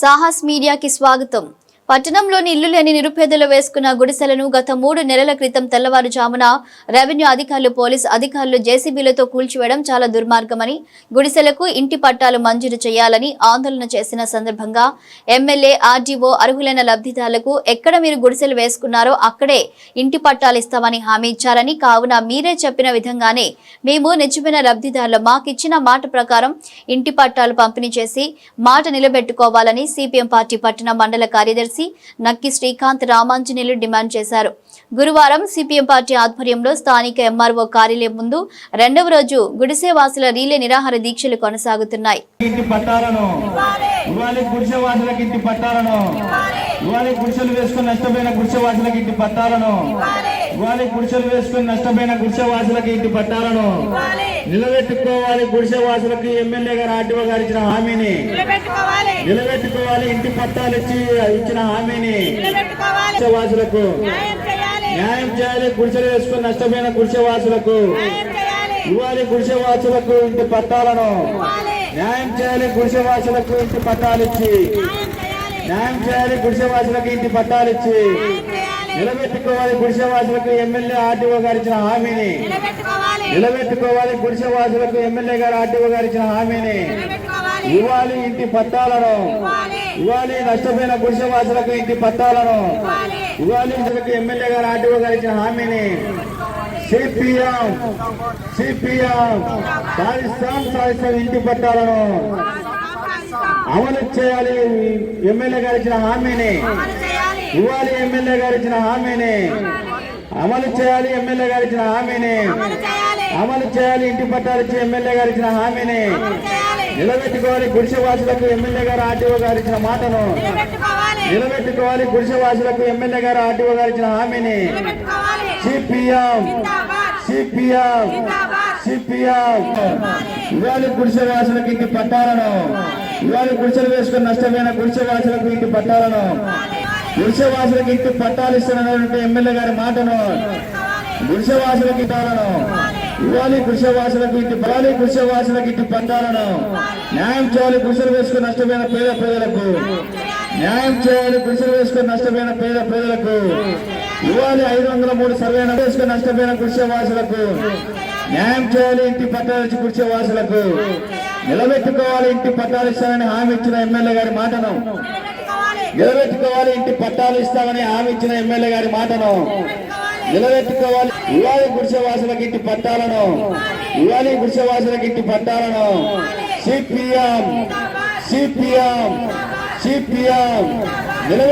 సాహస్ మీడియాకి స్వాగతం. పట్టణంలోని ఇల్లు లేని నిరుపేదలు వేసుకున్న గుడిసెలను గత మూడు నెలల క్రితం తెల్లవారుజామున రెవెన్యూ అధికారులు పోలీస్ అధికారులు జేసీబీలతో కూల్చివేయడం చాలా దుర్మార్గమని గుడిసెలకు ఇంటి పట్టాలు మంజూరు చేయాలని ఆందోళన చేసిన సందర్భంగా ఎమ్మెల్యే ఆర్డీఓ అర్హులైన లబ్ధిదారులకు ఎక్కడ మీరు గుడిసెలు వేసుకున్నారో అక్కడే ఇంటి పట్టాలు ఇస్తామని హామీ ఇచ్చారని కావున మీరే చెప్పిన విధంగానే మేము నిజమైన లబ్ధిదారులు. మాకిచ్చిన మాట ప్రకారం ఇంటి పట్టాలు పంపిణీ చేసి మాట నిలబెట్టుకోవాలని సిపిఎం పార్టీ పట్టణ మండల కార్యదర్శి నక్కి శ్రీకాంత్ రామాంజనేయులు డిమాండ్ చేశారు. గురువారం సిపిఎం పార్టీ ఆధ్వర్యంలో స్థానిక ఎంఆర్ఓ కార్యాలయం ముందు రెండవ రోజు గుడిసె వాసుల రీలే నిరాహార దీక్షలు కొనసాగుతున్నాయి. ఇవాళ గుడిసె వాసులకు ఇంటి పట్టాలను. ఇవాళ. గుడిసెలు వేసుకుని నష్టపోయిన గుడిసె వాసులకు ఇంటి పట్టాలను. ఇవాళ. గుడిసెలు వేసుకుని నష్టపోయిన గుడిసె వాసులకు ఇంటి పట్టాలను. నిలబెట్టుకోవాలి గుడిసె వాసులకు ఎమ్మెల్యే గారు ఆర్టీఓ గారు ఇచ్చిన హామీని. నిలబెట్టుకోవాలి. ఇంటి పట్టాలు ఇచ్చి ఇచ్చిన హామీని. నిలబెట్టుకోవాలి. గుడిసె వాసులకు న్యాయం చేయాలి గుడిసెలు వేసుకుని నష్టపోయిన గుడిసె వాసులకు న్యాయం చేయాలి. ఇవ్వాలి గుడిసె వాసులకు ఇంటి పట్టాలను. న్యాయం చేయాలి గుడిసె వాసులకు ఇంటి పట్టాలు ఇచ్చి. న్యాయం చేయాలి. న్యాయం చేయాలి గుడిసె వాసులకు ఇంటి పట్టాలు ఇచ్చి. నిలబెట్టుకోవాలి గుడిసె వాసులకు ఎమ్మెల్యే ఆర్టీఓ గారు ఇచ్చిన హామీని. నిలబెట్టుకోవాలి. నిలబెట్టుకోవాలి గుడిసె వాసులకు ఎమ్మెల్యే గారు ఆర్టీఓ గారు ఇచ్చిన హామీని. ఇవ్వాలి ఇంటి పట్టాలను. ఇవ్వాలి. నష్టపోయిన గుడిసె వాసులకు ఇంటి పట్టాలను. ఇవ్వాలి. ఎమ్మెల్యే గారు ఆర్టీఓ గారు ఇచ్చిన హామీని. సిపిఎం సిపిఎం సాధిస్తాం సాధిస్తాం ఇంటి పట్టాలను అమలు చేయాలి. ఎమ్మెల్యే గారు ఇచ్చిన హామీని ఇవ్వాలి ఎమ్మెల్యే గారు ఇచ్చిన హామీని అమలు చేయాలి ఎమ్మెల్యే గారు ఇచ్చిన హామీని అమలు చేయాలి ఇంటి పట్టాలు ఇచ్చి ఎమ్మెల్యే గారు ఇచ్చిన హామీని నిలబెట్టుకోవాలి గుడిసె వాసులకు ఎమ్మెల్యే గారు ఆర్టీఓ గారు ఇచ్చిన మాటను నిలబెట్టుకోవాలి. నిలబెట్టుకోవాలి గుడిసె వాసులకు ఎమ్మెల్యే గారు ఆర్టీఓ గారు ఇచ్చిన హామీని సిపిఎం. సిపిఎం. సిపిఎం. ఇవాళ గుడిసె వాసులకు ఇంటి పట్టాలను. ఇవాళ గుడిసెలు వేసుకుని నష్టమైన గుడిసె వాసులకు ఇంటి పట్టాలను. గుడిసె వాసులకు ఇంటి పట్టాలు ఇస్తున్నటువంటి ఎమ్మెల్యే గారి మాటను. గుడిసె వాసులకు ఇవ్వాలను ఇవ్వాలి గుడిసె వాసులకు ఇంటి ఇవ్వాలి గుడిసె వాసులకు ఇంటి పట్టాలను. న్యాయం చేయాలి గుడిసెలు వేసుకుని నష్టమైన పేద ప్రజలకు. న్యాయం చేయాలి. గుడిసెలు వేసుకుని నష్టమైన పేద ప్రజలకు. ఇవాళ ఐదు వందల మూడు సర్వేన వేసుకుని నష్టపోయిన గుడిసె న్యాయం చేయాలి ఇంటి పట్టాలు ఇచ్చి వాసులకు నిలబెట్టుకోవాలి ఇంటి పట్టాలు ఇస్తానని హామీ ఇచ్చిన ఎమ్మెల్యే గారి మాటను. నిలబెట్టుకోవాలి ఇంటి పట్టాలు ఇస్తామని హామీ ఇచ్చిన ఎమ్మెల్యే గారి మాటను. నిలబెట్టుకోవాలి ఇవాళ గుడిసెవాసులకు ఇంటి పట్టాలను. ఇవాళ గుడిసెవాసులకు ఇంటి పట్టాలను. CPM CPM CPM.